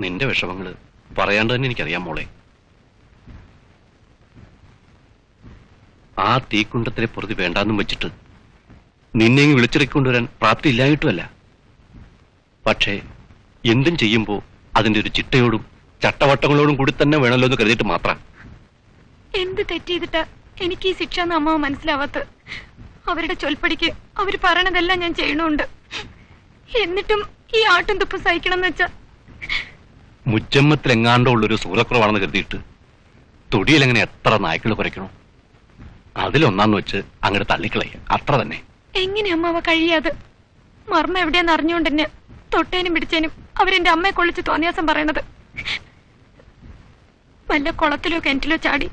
നിന്റെ വിഷമങ്ങൾ പറയാണ്ട് തന്നെ എനിക്കറിയാം മോളെ. ആ തീക്കുണ്ടത്തിലെ പ്രതി വേണ്ടാന്നും വെച്ചിട്ട് നിന്നെ വിളിച്ചിറക്കൊണ്ടുവരാൻ പ്രാപ്തി ഇല്ലായിട്ടുമല്ല പക്ഷേ എന്തും ചെയ്യുമ്പോ അതിന്റെ ഒരു ചിട്ടയോടും ചട്ടവട്ടങ്ങളോടും കൂടി തന്നെ വേണമല്ലോ എന്ന് കരുതിയിട്ട് മാത്രം. എന്ത് തെറ്റ് ചെയ്തിട്ടാ എനിക്ക് ഈ ശിക്ഷ എന്ന് അമ്മാവ് മനസ്സിലാവാത്ത? അവരുടെ ചൊൽപ്പടിക്ക് അവർ പറയണതെല്ലാം ഞാൻ ചെയ്യണുണ്ട്. എന്നിട്ടും ഈ ആട്ടും തുപ്പും സഹിക്കണം എന്ന് വെച്ചാ മുജമ്മത്തിൽ എങ്ങാണ്ടോ ഉള്ളൊരു സൂറക്കുറവാണെന്ന് കരുതിയിട്ട് തൊടിയിലെങ്ങനെ എത്ര നായ്ക്കൾ കുറയ്ക്കണം അതിലൊന്നാന്ന് വെച്ച് അങ്ങോട്ട് തള്ളിക്കളയ. അത്ര തന്നെ. എങ്ങനെ അമ്മാവ കഴിയാതെ? മർമ്മ എവിടെയാന്ന് അറിഞ്ഞുകൊണ്ട് തന്നെ തൊട്ടേനും പിടിച്ചേനും അവരെന്റെ അമ്മയെ കൊള്ളിച്ച് തോന്നിയാസം പറയണത് വല്ല കുളത്തിലോ കിണറ്റിലോ ചാടി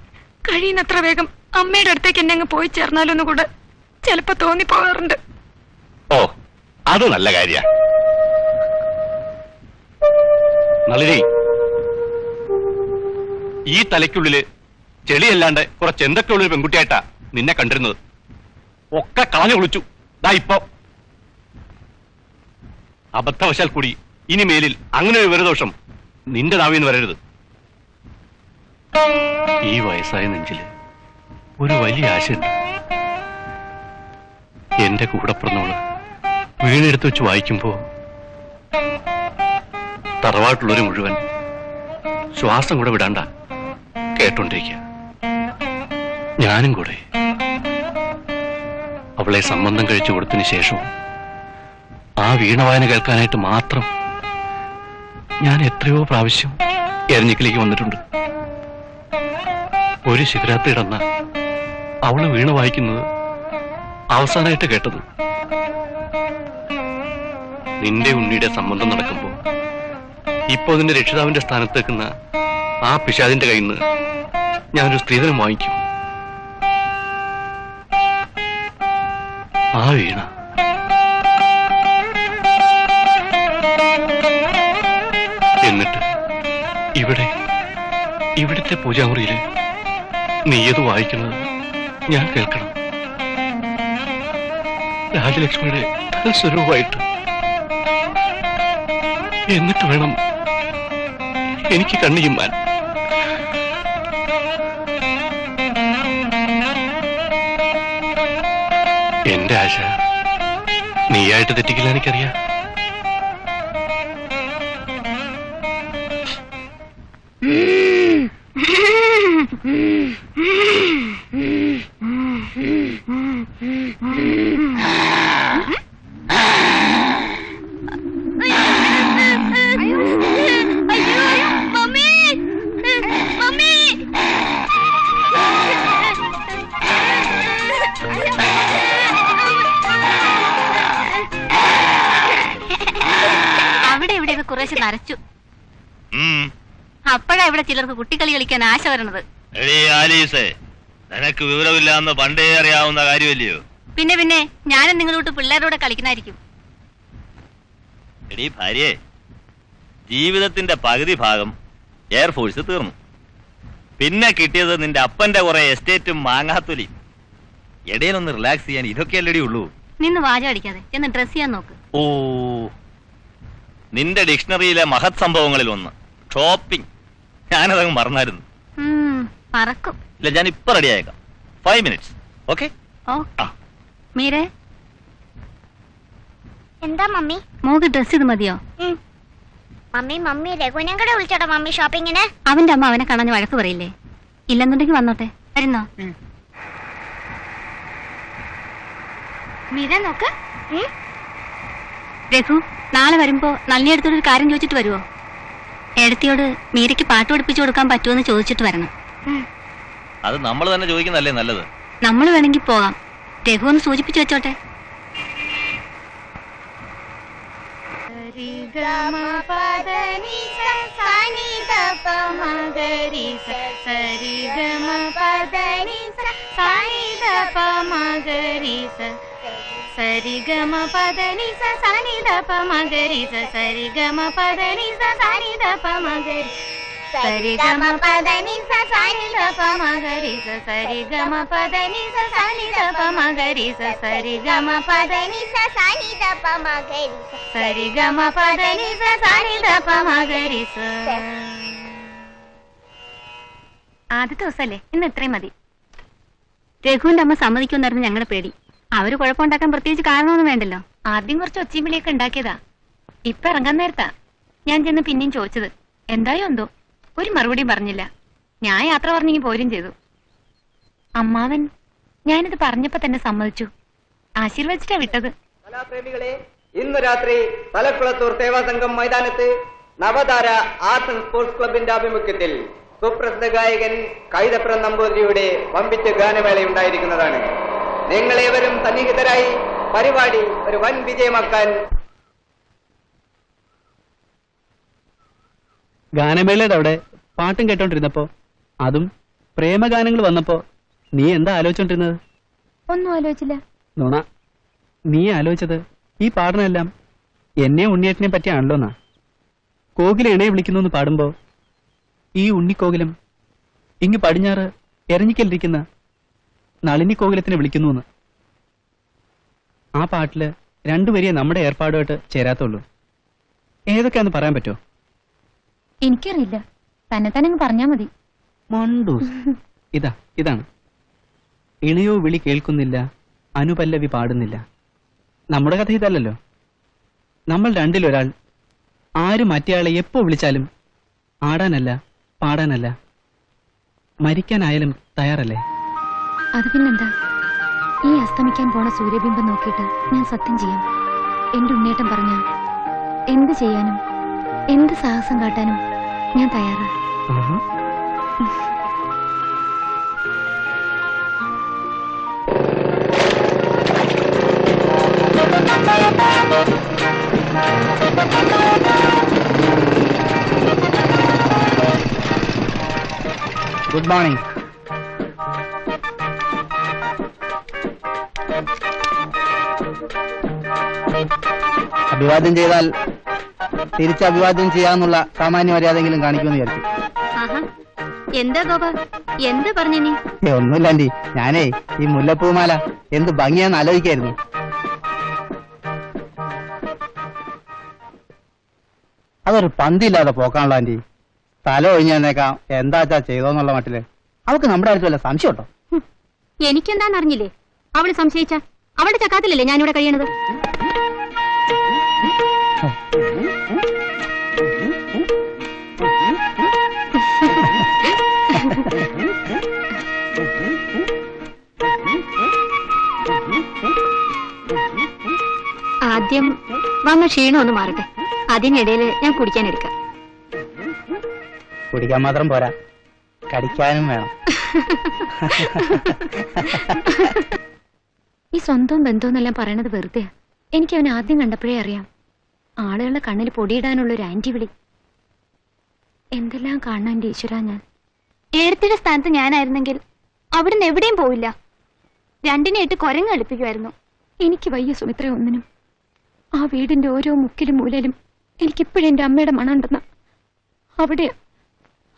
കഴിയുന്നത്ര വേഗം അമ്മയുടെ അടുത്തേക്ക് എന്നെ അങ്ങ് പോയി ചേർന്നാലോന്നുകൂടെ ചിലപ്പോ തോന്നി പോകാറുണ്ട് ഓ അത് നല്ല കാര്യ. നളിനി. ഈ തലയ്ക്കുള്ളിൽ ചെളിയല്ലാണ്ട് കുറച്ച് എന്തൊക്കെ ഉള്ളൊരു പെൺകുട്ടിയായിട്ടാ നിന്നെ കണ്ടിരുന്നത്? ഒക്കെ കളഞ്ഞു കുളിച്ചു. ദാ ഇപ്പൊ. അബദ്ധവശാൽ കൂടി ഇനി മേലിൽ അങ്ങനെ ഒരു വിരദോഷം നിന്റെ നാവിന്ന് വരരുത്. ഈ വയസ്സായ നെഞ്ചിൽ ഒരു വലിയ ആശയുണ്ട്. എന്റെ കൂടെ പിറന്നോൾ വീണെടുത്ത് വെച്ച് വായിക്കുമ്പോ തറവാട്ടുള്ളൊരു മുഴുവൻ ശ്വാസം കൂടെ വിടാണ്ട കേട്ടോണ്ടിരിക്കുക ഞാനും കൂടെ അവളെ സംബന്ധം കഴിച്ചു കൊടുത്തതിന് ശേഷവും ആ വീണവായന കേൾക്കാനായിട്ട് മാത്രം ഞാൻ എത്രയോ പ്രാവശ്യം എരഞ്ഞിക്കിലേക്ക് വന്നിട്ടുണ്ട്. ഒരു ശിവരാത്രി ഇടന്ന അവൾ വീണ വായിക്കുന്നത് അവസാനമായിട്ട് കേട്ടത് നിന്റെ ഉണ്ണിയുടെ സംബന്ധം നടക്കുമ്പോ. ഇപ്പൊ നിന്റെ രക്ഷിതാവിന്റെ സ്ഥാനത്ത് നിൽക്കുന്ന ആ പിശാദിന്റെ കയ്യിൽ നിന്ന് ഞാനൊരു സ്ത്രീധനം വാങ്ങിക്കും. ആ വീണ. എന്നിട്ട് ഇവിടെ ഇവിടുത്തെ പൂജാമുറിയിൽ നീയത് വായിക്കുന്നത് ഞാൻ കേൾക്കണം. രാജലക്ഷ്മിയുടെ സ്വരൂപമായിട്ട് എന്നിട്ട് വേണം എനിക്ക് കണ്ണിയുമ്മാൻ എന്റെ ആശ നീയായിട്ട് തെറ്റിക്കില്ല എനിക്കറിയാം. അവിടെ കുറേശ്ശെ നരച്ചു. അപ്പോഴാ ഇവിടെ ചിലർക്ക് കുട്ടിക്കളി കളിക്കാൻ ആശ വരണത്. നിനക്ക് വിവരമില്ലാന്ന് പണ്ടേ അറിയാവുന്ന കാര്യമല്ലയോ? പിന്നെ പിന്നെ ഞാനും നിങ്ങളോട്ട് പിള്ളേരോടെ കളിക്കണായിരിക്കും എടീ ഭാര്യ ജീവിതത്തിന്റെ പകുതി ഭാഗം എയർഫോഴ്സ് തീർന്നു. പിന്നെ കിട്ടിയത് നിന്റെ അപ്പന്റെ കുറെ എസ്റ്റേറ്റും മാങ്ങാത്തൊലിയും. ഇടയിലൊന്ന് റിലാക്സ് ചെയ്യാൻ ഇതൊക്കെ ഇതൊക്കെയല്ലടി ഉള്ളൂ. നിന്ന് വാചാടിക്കാതെ ഡ്രസ് ചെയ്യാൻ നോക്ക്. ഓ നിന്റെ ഡിക്ഷണറിയിലെ മഹത് സംഭവങ്ങളിൽ ഒന്ന്. ഷോപ്പിംഗ് ഞാനതങ്ങ് മറന്നായിരുന്നു. പറക്കും ഇല്ല ഞാൻ ഇപ്പൊ റെഡി ആയേക്കാം. ഫൈവ് മിനിറ്റ്സ് ഓക്കെ മീരെ? എന്താ മമ്മി? മോക്ക് ഡ്രസ് ഇത് മതിയോ? മമ്മി മമ്മി രഘുവിനെ കൂടെ വിളിച്ചോട്ടോ മമ്മി ഷോപ്പിങ്ങിന് അവന്റെ അമ്മ അവനെ കാണാൻ വഴക്ക് പറയില്ലേ? ഇല്ലെന്നുണ്ടെങ്കിൽ വന്നോട്ടെ. വരുന്നോ? മീര നോക്ക്. രഘു നാളെ വരുമ്പോ നളിനിയടുത്തോട് ഒരു കാര്യം ചോദിച്ചിട്ട് വരുമോ എടത്തിയോട് മീരയ്ക്ക് പാട്ട് പഠിപ്പിച്ചു കൊടുക്കാൻ പറ്റുമെന്ന് ചോദിച്ചിട്ട് വരണം. അത് നമ്മൾ തന്നെ ചോദിക്കുന്നതല്ലേ നല്ലത്? നമ്മൾ വേണമെങ്കിൽ പോകാം. രഘു ഒന്ന് സൂചിപ്പിച്ചു വെച്ചോട്ടെ. സരി ഗമ പദനി സ സനി ദ പ മഗരി സ സരി ഗമ പദനി സ സനി ദ പ മഗരി സരി ഗമ പദ നി സ സനി ധ പ മ ഗ രി സ സരി ഗമ പദ നി സ സനി ധ പ മ സ സരി ഗമ പദ നി സ സനി ധ പ മ ഗ രി സ സരി ഗമ പദ നി സ സനി ധ പ മ സ ആദ്യത്തെ ദിവസമല്ലേ ഇന്ന് ഇത്രയും മതി. രഘുവിന്റെ അമ്മ സമ്മതിക്കുമെന്നായിരുന്നു ഞങ്ങളുടെ പേടി. അവർ കുഴപ്പമുണ്ടാക്കാൻ പ്രത്യേകിച്ച് കാരണമൊന്നും വേണ്ടല്ലോ. ആദ്യം കുറച്ച് ഒച്ചയും വിളിയൊക്കെ ഉണ്ടാക്കിയതാ. ഇപ്പൊ ഇറങ്ങാൻ നേരത്താ. ഞാൻ ചെന്ന് പിന്നെയും ചോദിച്ചത് എന്തായോ എന്തോ? ഒരു മറുപടിയും പറഞ്ഞില്ല. ഞാൻ യാത്ര പറഞ്ഞെങ്കിൽ പോരും ചെയ്തു. അമ്മാവൻ ഞാനിത് പറഞ്ഞപ്പോ തന്നെ സമ്മതിച്ചു. ആശീർവദിച്ചിട്ടാ വിട്ടത്. കലാപ്രേമികളെ ഇന്ന് രാത്രി തലക്കുളത്തൂർ സേവാസംഘം മൈതാനത്ത് നവതാര ആർട്സ് ആൻഡ് സ്പോർട്സ് ക്ലബിന്റെ ആഭിമുഖ്യത്തിൽ സുപ്രസിദ്ധ ഗായകൻ കൈതപ്രം നമ്പൂതിരിയുടെ വമ്പിച്ച ഗാനമേള ഉണ്ടായിരിക്കുന്നതാണ് നിങ്ങളേവരും സന്നിഹിതരായി പരിപാടി ഒരു വൻ വിജയമാക്കാൻ ഗാനമേളയുടെ അവിടെ പാട്ടും കേട്ടോണ്ടിരുന്നപ്പോ അതും പ്രേമഗാനങ്ങൾ വന്നപ്പോ നീ എന്താ ആലോചിച്ചോണ്ടിരുന്നത്? ഒന്നും ആലോചിച്ചില്ല. നുണ നീ ആലോചിച്ചത് ഈ പാടനെല്ലാം എന്നെ ഉണ്ണിയേട്ടനെ പറ്റിയാണല്ലോ എന്നാ കോകില ഇണയെ വിളിക്കുന്നു എന്ന് പാടുമ്പോ ഈ ഉണ്ണിക്കോകിലും ഇങ്ങ് പടിഞ്ഞാറ് എരഞ്ഞിക്കലിരിക്കുന്ന നളിനി കോകിലത്തിനെ വിളിക്കുന്നു എന്ന് ആ പാട്ടിൽ രണ്ടുപേരെയും നമ്മുടെ ഏർപ്പാടുമായിട്ട് ചേരാത്തുള്ളൂ. ഏതൊക്കെയാന്ന് പറയാൻ പറ്റുമോ? എനിക്കറിയില്ല. തന്നെ തന്നെ പറഞ്ഞാ മതി. മണ്ടൂസ്. ഇതാ ഇതാണ്. ഇണയോ വിളി കേൾക്കുന്നില്ല അനുപല്ലവി പാടുന്നില്ല. നമ്മുടെ കഥ ഇതല്ലല്ലോ. നമ്മൾ രണ്ടിലൊരാൾ. ആര് മറ്റേയാളെ എപ്പോ വിളിച്ചാലും ആടാനല്ല പാടാനല്ല. മരിക്കാനായാലും തയ്യാറല്ലേ? അത് പിന്നെന്താ? ഈ അസ്തമിക്കാൻ പോണ സൂര്യബിംബം നോക്കിയിട്ട് ഞാൻ സത്യം ചെയ്യാം. എന്റെ ഉണ്ണേട്ടം പറഞ്ഞ എന്ത് ചെയ്യാനും എന്ത് സാഹസം കാട്ടാനും ഞാൻ തയ്യാറാ. ഗുഡ് മോർണിംഗ് അഭിവാദ്യം ചെയ്താൽ തിരിച്ച് അഭിവാദ്യം ചെയ്യാന്നുള്ള സാമാന്യ മര്യാദയെങ്കിലും കാണിക്കുമെന്ന് വിചാരിച്ചു. ആഹാ. എന്താ ഗോപ? എന്താ പറഞ്ഞു നീ? ഏ, ഒന്നുമില്ല ആന്റി. ഞാനേ ഈ മുല്ലപ്പൂമാല എന്ത് ഭംഗിയാന്ന് ആലോചിക്കായിരുന്നു. അതൊരു പന്തില്ലാതെ പോക്കാണല്ലോ ആന്റി. തല ഒഴിഞ്ഞേക്കാം തന്നേക്കാം എന്താച്ചാ ചെയ്തോന്നുള്ള മട്ടിൽ. അവക്ക് നമ്മുടെ അടുത്തല്ല വല്ല സംശയം ഉണ്ടോ എനിക്കെന്താന്ന് അറിഞ്ഞില്ലേ? അവൾ സംശയിച്ച. അവളുടെ ചക്കാത്തിലല്ലേ ഞാനിവിടെ കഴിയണത്? ആദ്യം വന്ന ക്ഷീണം ഒന്ന് മാറട്ടെ. അതിനിടയിൽ ഞാൻ കുടിക്കാൻ എടുക്കാം. കുടിക്കാൻ മാത്രം പോരാ. കടിക്കാനും വേണം. ഈ സ്വന്തവും ബന്ധവും എന്നെല്ലാം പറയണത് വെറുതെ എനിക്ക് അവനെ ആദ്യം കണ്ടപ്പോഴേ അറിയാം. ആളുകളുടെ കണ്ണിൽ പൊടിയിടാനുള്ള ഒരു ആന്റി വിളി. എന്തെല്ലാം കാണാൻ ഈശ്വര ഞാൻ. ഏടത്തിയുടെ സ്ഥാനത്ത് ഞാനായിരുന്നെങ്കിൽ അവിടുന്ന് എവിടെയും പോവില്ല. രണ്ടിനെ കൊരങ്ങ് കളിപ്പിക്കുമായിരുന്നു എനിക്ക് വയ്യ സുമിത്ര ഒന്നിനും. ആ വീടിന്റെ ഓരോ മുക്കിലും മൂലയിലും എനിക്കിപ്പോഴും എന്റെ അമ്മയുടെ മണമുണ്ടെന്ന അവിടെ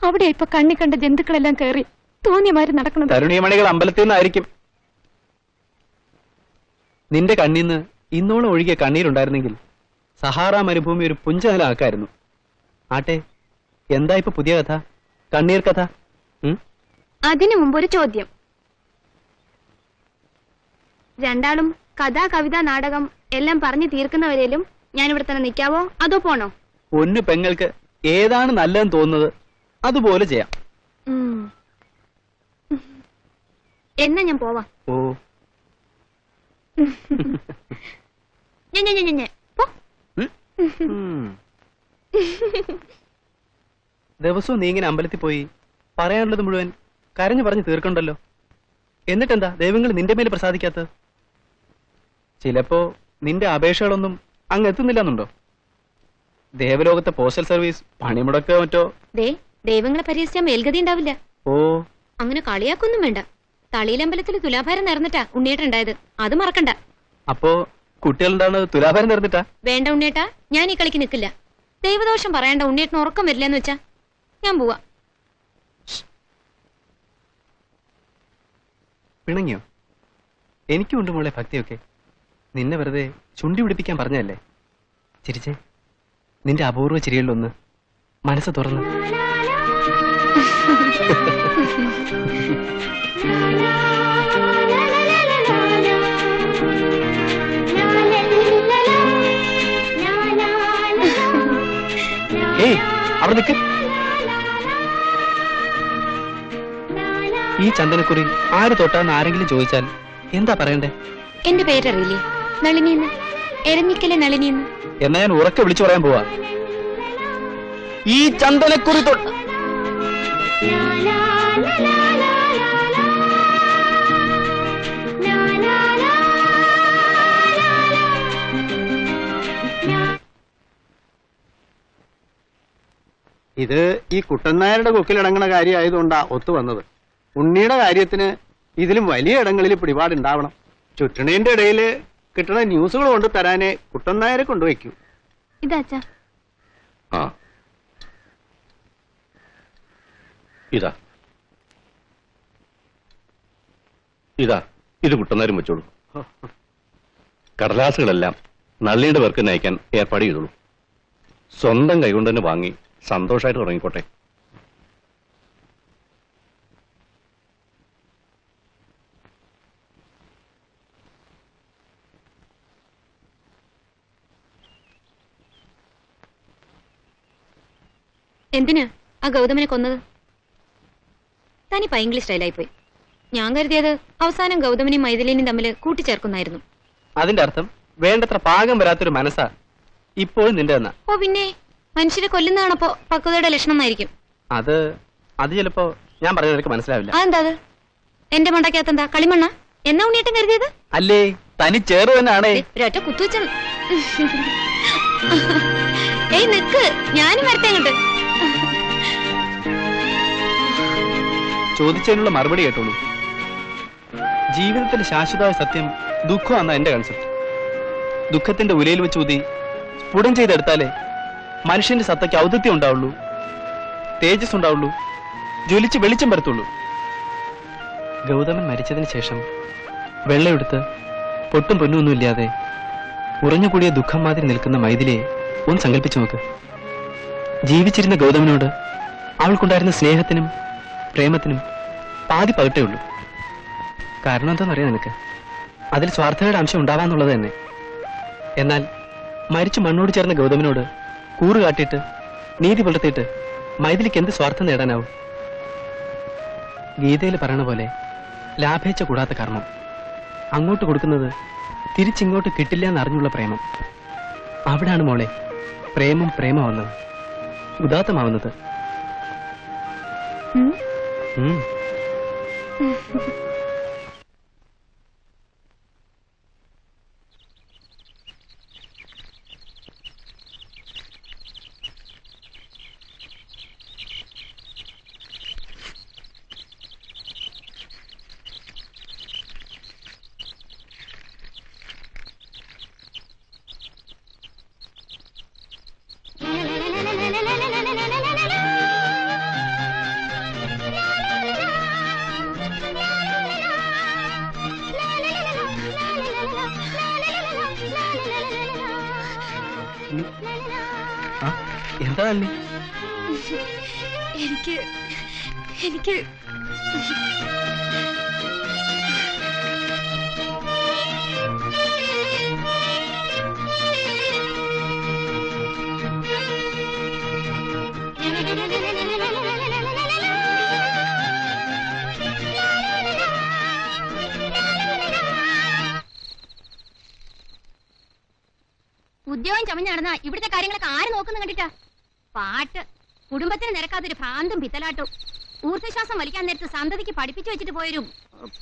അവിടെ ഇപ്പൊ കണ്ണി കണ്ട ജന്തുക്കളെല്ലാം കയറി തോന്നിയമാര് നടക്കുന്നത്. തരുണീമണികൾ അമ്പലത്തിൽ നിന്നായിരിക്കും. നിന്റെ കണ്ണിന്ന് ഇന്നോളം ഒഴുകിയ കണ്ണീരുണ്ടായിരുന്നെങ്കിൽ സഹാറ മരുഭൂമി ഒരു പുഞ്ചകലാക്കായിരുന്നു ആട്ടെ എന്താ ഇപ്പൊ പുതിയ കഥ? കണ്ണീർ കഥ? അതിനു മുമ്പ് ഒരു ചോദ്യം. രണ്ടാളും കഥ കവിത നാടകം എല്ലാം പറഞ്ഞു തീർക്കുന്നവരേലും ഞാൻ ഇവിടെ തന്നെ നിൽക്കാവോ? അതോ പോണോ? പൊന്നു പെങ്ങൾക്ക് ഏതാണ് നല്ലതെന്ന് തോന്നുന്നത് അതുപോലെ ചെയ്യാം. എന്നാ ഞാൻ പോവാ. ഓ. ദിവസവും നീ ഇങ്ങനെ അമ്പലത്തിൽ പോയി പറയാനുള്ളത് മുഴുവൻ കരഞ്ഞു പറഞ്ഞു തീർക്കണ്ടല്ലോ. എന്നിട്ടെന്താ ദൈവങ്ങൾ നിന്റെ മേലെ പ്രസാദിക്കാത്തത്? ചിലപ്പോ നിന്റെ അപേക്ഷകളൊന്നും അങ്ങ് എത്തുന്നില്ലെന്നുണ്ടോ? ദേവലോകത്തെ പോസ്റ്റൽ സർവീസ് പണിമുടക്കോ മറ്റോ? ദേ ദൈവങ്ങളെ പരിഹസിച്ചാൽ മേൽഗതി ഉണ്ടാവില്ല. ഓ. അങ്ങനെ കളിയാക്കൊന്നും വേണ്ട. തളിയിലമ്പലത്തിൽ തുലാഭാരം നേർന്നിട്ടാ ഉണ്ണിയേട്ടുണ്ടായത് അത് മറക്കണ്ട. അപ്പോ കുട്ടികളുണ്ടാണ് തുലാഭാരം നേർന്നിട്ടാ വേണ്ട ഉണ്ണിയേട്ടാ ഞാൻ ഈ കളിക്ക് നിൽക്കില്ല ദൈവദോഷം പറയണ്ട ഉണ്ണിയേട്ടന് ഉറക്കം വരില്ലെന്ന് വെച്ചാ ഞാൻ പോവാ. പിണങ്ങിയോ? എനിക്കുണ്ട് മോളെ ഭക്തിയൊക്കെ. നിന്നെ വെറുതെ ചുണ്ടി പിടിപ്പിക്കാൻ പറഞ്ഞല്ലേ ചിരിച്ചേ. നിന്റെ അപൂർവ ചിരികളിലൊന്ന് മനസ്സ് തുറന്ന്. അവിടെ നിൽക്ക് ഈ ചന്ദനക്കുറി ആര് തൊട്ടാന്ന് ആരെങ്കിലും ചോദിച്ചാൽ എന്താ പറയണ്ടേ? എന്റെ പേരറിയില്ലേ? നളിനിന്ന് എരഞ്ഞിക്കലെ നളിനിന്ന് എന്നാ ഞാൻ ഉറക്കെ വിളിച്ചു പറയാൻ പോവാ. ഈ ചന്ദനക്കുറി തൊട്ട് ഇത് ഈ കുട്ടനായരുടെ കൊക്കിലടങ്ങണ കാര്യമായതുകൊണ്ടാ ഒത്തു വന്നത്. ഉണ്ണിയുടെ കാര്യത്തിന് ഇതിലും വലിയ ഇടങ്ങളിൽ പിടിപാടുണ്ടാവണം. ചുറ്റണേന്റെ ഇടയിൽ കിട്ടണ ന്യൂസുകൾ കൊണ്ട് തരാനെ കുട്ടൻ നായരെ കൊണ്ടുവയ്ക്കൂ. ഇതാച്ചാ. ആ. ഇതാ. ഇതാ ഇത് കുട്ടനാരും വെച്ചോളൂ. കടലാസുകളെല്ലാം നള്ളിയുടെ പേർക്ക് നയിക്കാൻ ഏർപ്പാട് ചെയ്തോളൂ. സ്വന്തം കൈകൊണ്ട് തന്നെ വാങ്ങി സന്തോഷമായിട്ട് ഉറങ്ങിക്കോട്ടെ എന്തിനാ? ആ ഗൗതമനെ കൊന്നത്? തനി പൈങ്കിളി സ്റ്റൈലായി പോയി ഞാൻ കരുതിയത് അവസാനം ഗൗതമനും മൈഥിലിനെയും തമ്മിൽ കൂട്ടിച്ചേർക്കുന്നായിരുന്നു. അതിന്റെ അർത്ഥം വേണ്ടത്ര പാകം വരാത്തൊരു മനസ്സാ ഇപ്പോഴും നിന്റെ എന്നാ ഓ പിന്നെ മനുഷ്യരെ കൊല്ലുന്നതാണപ്പോ പക്വതയുടെ ലക്ഷണം എന്നായിരിക്കും അത് അത് ചിലപ്പോ ഞാൻ പറഞ്ഞ നിനക്ക് മനസ്സിലാവില്ല. അതെന്താ അത്? എന്റെ മണ്ടക്കകത്ത് എന്താ കളിമണ്ണ? എന്നാ ഉണ്ണിയേട്ടൻ കരുതിയത്? അല്ലേ? തനി ചേറ് തന്നെയാണേ ദേ, ഒരൊറ്റ കുത്തുവച്ച ഏയ് നിക്ക്. ഞാനും വരട്ടെ അങ്ങോട്ട്. ചോദിച്ചതിനുള്ള മറുപടി കേട്ടോളൂ. ജീവിതത്തിന്റെ ശാശ്വതമായ സത്യം ദുഃഖമാണെന്ന എന്റെ കൺസെപ്റ്റ് ദുഃഖത്തിന്റെ ഉലയിൽ വെച്ച് ഊതി സ്ഫുടം ചെയ്തെടുത്താലേ മനുഷ്യന്റെ സത്തയ്ക്ക് ഔദിത്യം ഉണ്ടാവുള്ളൂ. തേജസ് ഉണ്ടാവുള്ളൂ. ജ്വലിച്ച് വെളിച്ചം വരത്തുള്ളൂ ഗൗതമൻ മരിച്ചതിന് ശേഷം വെള്ളയെടുത്ത് പൊട്ടും പൊന്നുമൊന്നുമില്ലാതെ ഉറഞ്ഞുകൂടിയ ദുഃഖം മാതിരി നിൽക്കുന്ന മൈഥിലിയെ ഒന്ന് സങ്കല്പിച്ചു നോക്ക്. ജീവിച്ചിരുന്ന ഗൗതമനോട് അവൾക്കുണ്ടായിരുന്ന സ്നേഹത്തിനും പ്രേമത്തിനും പാതി പകിട്ടേ ഉള്ളൂ. കാരണം എന്താണെന്നറിയാം നിനക്ക്? അതിൽ സ്വാർത്ഥതയുടെ അംശം ഉണ്ടാവാന്നുള്ളത് തന്നെ. എന്നാൽ മരിച്ചു മണ്ണോട് ചേർന്ന ഗൗതമിനോട് കൂറ് കാട്ടിയിട്ട് നീതി പുലർത്തിയിട്ട് മൈഥിലിക്ക് എന്ത് സ്വാർത്ഥം നേടാനാവും? ഗീതയിൽ പറയണ പോലെ ലാഭേച്ഛ കൂടാത്ത കർമ്മം. അങ്ങോട്ട് കൊടുക്കുന്നത് തിരിച്ചിങ്ങോട്ട് കിട്ടില്ല എന്നറിഞ്ഞുള്ള പ്രേമം. അവിടാണ് മോളെ പ്രേമം പ്രേമമാവുന്നത്. ഉദാത്തമാവുന്നത്. ഉം. Mm-hmm. എന്താ അല്ലേ എനിക്ക് എനിക്ക് ഉദ്യോഗം ചമഞ്ഞ് നടന്ന ഇവിടുത്തെ കാര്യങ്ങളൊക്കെ ആര് നോക്കുന്നു കണ്ടിട്ടാ? പാട്ട്. കുടുംബത്തിന് നിരക്കാത്തൊരു ഭ്രാന്തും പിത്തലാട്ടും. ഊർജശ്വാസം വലിക്കാൻ നേരത്ത് സന്തതിക്ക് പഠിപ്പിച്ചു വെച്ചിട്ട് പോയൊരു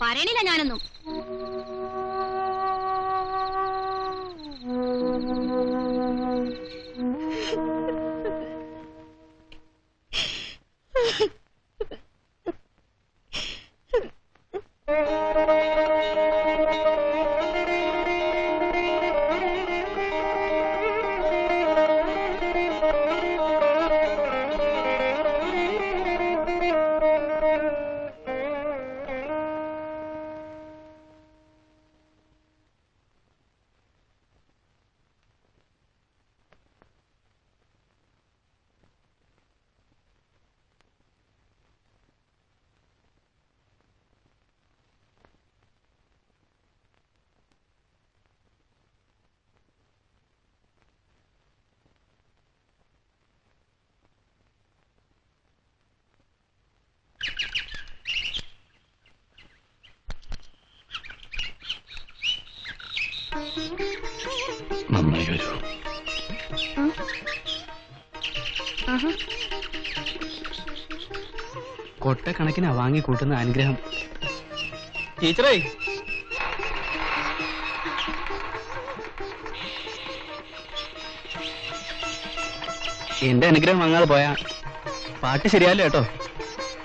പറയണില്ല ഞാനൊന്നും. കൊട്ടക്കണക്കിനാ വാങ്ങി കൂട്ടുന്ന അനുഗ്രഹം. ടീച്ചറേ. എന്റെ അനുഗ്രഹം വാങ്ങാതെ പോയാ പാട്ട് ശരിയല്ല കേട്ടോ.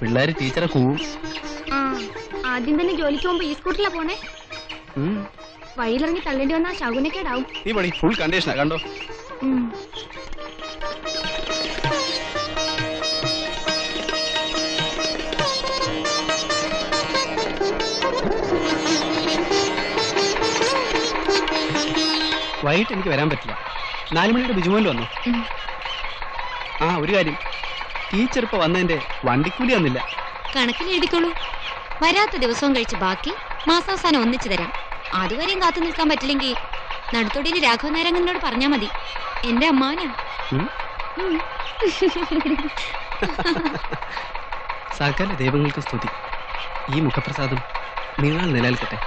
പിള്ളേര് ടീച്ചറെ കൂവും ആദ്യം തന്നെ ജോലിക്ക് പോകുമ്പോ ഈ സ്കൂട്ടിലാ പോണേ. വഴിയിലിറങ്ങി തള്ളേണ്ടി വന്നാ ശകുനക്കേടാവും. ഈ പണി ഫുൾ കണ്ടീഷനാ കണ്ടോ? വൈകിട്ട് എനിക്ക് വരാൻ പറ്റില്ല. നാലുമണിയുടെ ബിജുമോൻ വന്നു. ആ ഒരു കാര്യം. ടീച്ചർ ഇപ്പൊ വന്നതിന്റെ വണ്ടിക്കൂലി വന്നില്ല കണക്കിന് എഴുതിക്കോളൂ. വരാത്ത ദിവസവും കഴിച്ച് ബാക്കി മാസാവസാനം ഒന്നിച്ചു തരാം. അതുവരെയും കാത്തു നിൽക്കാൻ പറ്റില്ലെങ്കിൽ നടുത്തൊടിയിൽ രാഘവ നാരങ്ങനോട് പറഞ്ഞാ മതി. എന്റെ അമ്മാനാ. സകല ദൈവങ്ങൾക്ക് സ്തുതി. ഈ മുഖപ്രസാദം നിങ്ങളാൽ നിലനിൽക്കട്ടെ.